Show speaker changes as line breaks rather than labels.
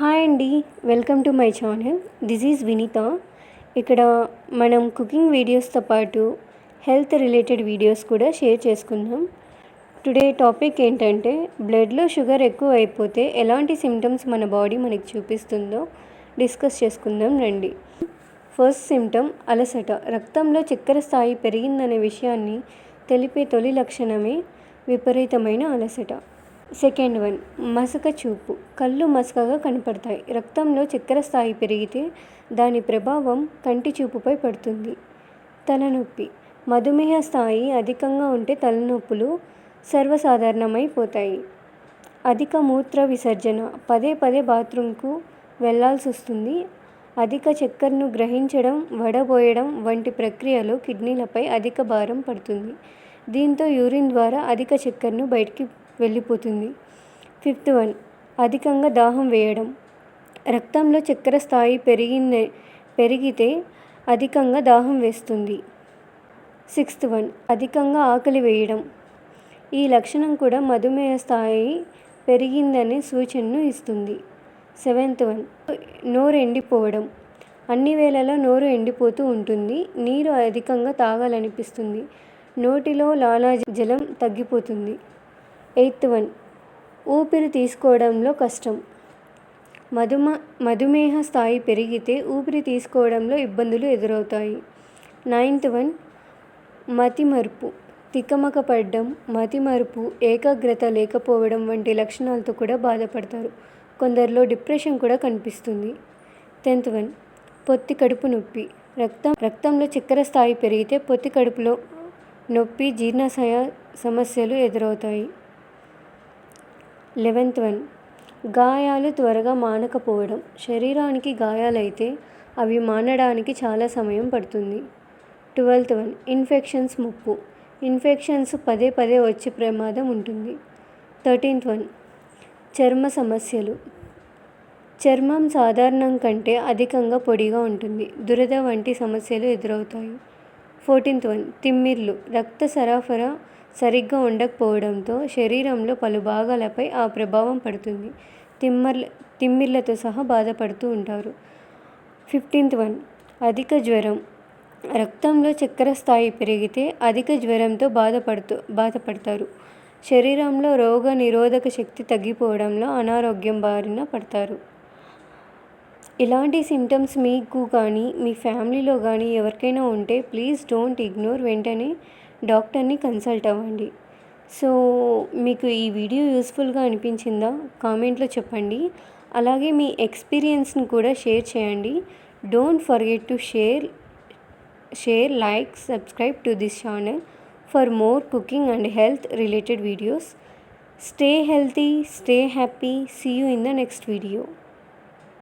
Hi అండి welcome to my channel. This is Vineetha. ఇక్కడ మనం కుకింగ్ వీడియోస్తో పాటు హెల్త్ రిలేటెడ్ వీడియోస్ కూడా షేర్ చేసుకుందాం. టుడే టాపిక్ ఏంటంటే బ్లడ్లో షుగర్ ఎక్కువ అయిపోతే ఎలాంటి సిమ్టమ్స్ మన బాడీ మనకి చూపిస్తుందో డిస్కస్ చేసుకుందాం రండి. ఫస్ట్ సిమ్టమ్ అలసట. రక్తంలో చక్కెర స్థాయి పెరిగిందనే విషయాన్ని తెలిపే తొలి లక్షణమే విపరీతమైన అలసట. సెకండ్ వన్ మసక చూపు. కళ్ళు మసకగా కనపడతాయి. రక్తంలో చక్కెర స్థాయి పెరిగితే దాని ప్రభావం కంటి చూపుపై పడుతుంది. తలనొప్పి. మధుమేహ స్థాయి అధికంగా ఉంటే తలనొప్పులు సర్వసాధారణమైపోతాయి అధిక మూత్ర విసర్జన. పదే పదే బాత్రూంకు వెళ్ళాల్సి వస్తుంది. అధిక చక్కెరను గ్రహించడం వడబోయడం వంటి ప్రక్రియలో కిడ్నీలపై అధిక భారం పడుతుంది. దీంతో యూరిన్ ద్వారా అధిక చక్కెరను బయటికి వెళ్ళిపోతుంది. ఫిఫ్త్ వన్ అధికంగా దాహం వేయడం. రక్తంలో చక్కెర స్థాయి పెరిగింది పెరిగితే అధికంగా దాహం వేస్తుంది. సిక్స్త్ వన్ అధికంగా ఆకలి వేయడం. ఈ లక్షణం కూడా మధుమేహ స్థాయి పెరిగిందనే సూచనను ఇస్తుంది. సెవెంత్ వన్ నోరు ఎండిపోవడం. అన్ని వేళలా నోరు ఎండిపోతూ ఉంటుంది. నీరు అధికంగా తాగాలనిపిస్తుంది. నోటిలో లాలాజలం తగ్గిపోతుంది. Eighth one. ఊపిరి తీసుకోవడంలో కష్టం. మధుమ మధుమేహ స్థాయి పెరిగితే ఊపిరి తీసుకోవడంలో ఇబ్బందులు ఎదురవుతాయి. నైన్త్ వన్ మతిమరుపు తికమక పడడం మతిమరుపు ఏకాగ్రత లేకపోవడం వంటి లక్షణాలతో కూడా బాధపడతారు. కొందరిలో డిప్రెషన్ కూడా కనిపిస్తుంది. టెన్త్ వన్ పొత్తి కడుపు నొప్పి. రక్తం రక్తంలో చక్కెర స్థాయి పెరిగితే పొత్తి కడుపులో నొప్పి జీర్ణాశయ సమస్యలు ఎదురవుతాయి. Eleventh one. గాయాలు త్వరగా మానకపోవడం. శరీరానికి గాయాలైతే అవి మానడానికి చాలా సమయం పడుతుంది. Twelfth one. ఇన్ఫెక్షన్స్ ముప్పు. ఇన్ఫెక్షన్స్ పదే పదే వచ్చే ప్రమాదం ఉంటుంది. Thirteenth one. చర్మ సమస్యలు. చర్మం సాధారణం కంటే అధికంగా పొడిగా ఉంటుంది. దురద వంటి సమస్యలు ఎదురవుతాయి. Fourteenth one. తిమ్మిర్లు. రక్త సరఫరా సరిగ్గా ఉండకపోవడంతో శరీరంలో పలు భాగాలపై ఆ ప్రభావం పడుతుంది. తిమ్మర్ల తిమ్మిర్లతో సహా బాధపడుతూ ఉంటారు. ఫిఫ్టీన్త్ వన్ అధిక జ్వరం. రక్తంలో చక్కెర స్థాయి పెరిగితే అధిక జ్వరంతో బాధపడుతూ బాధపడతారు. శరీరంలో రోగ నిరోధక శక్తి తగ్గిపోవడంలో అనారోగ్యం బారిన పడతారు. ఇలాంటి సిమ్టమ్స్ మీకు కానీ మీ ఫ్యామిలీలో కానీ ఎవరికైనా ఉంటే ప్లీజ్ డోంట్ ఇగ్నోర్ వెంటనే డాక్టర్ని కన్సల్ట్ అవ్వండి. సో మీకు ఈ వీడియో యూస్ఫుల్గా అనిపించిందా? కామెంట్లో చెప్పండి. అలాగే మీ ఎక్స్పీరియన్స్ని కూడా షేర్ చేయండి. Don't forget to share share like subscribe to this channel for more cooking and health related videos. Stay healthy stay happy. See you in the next video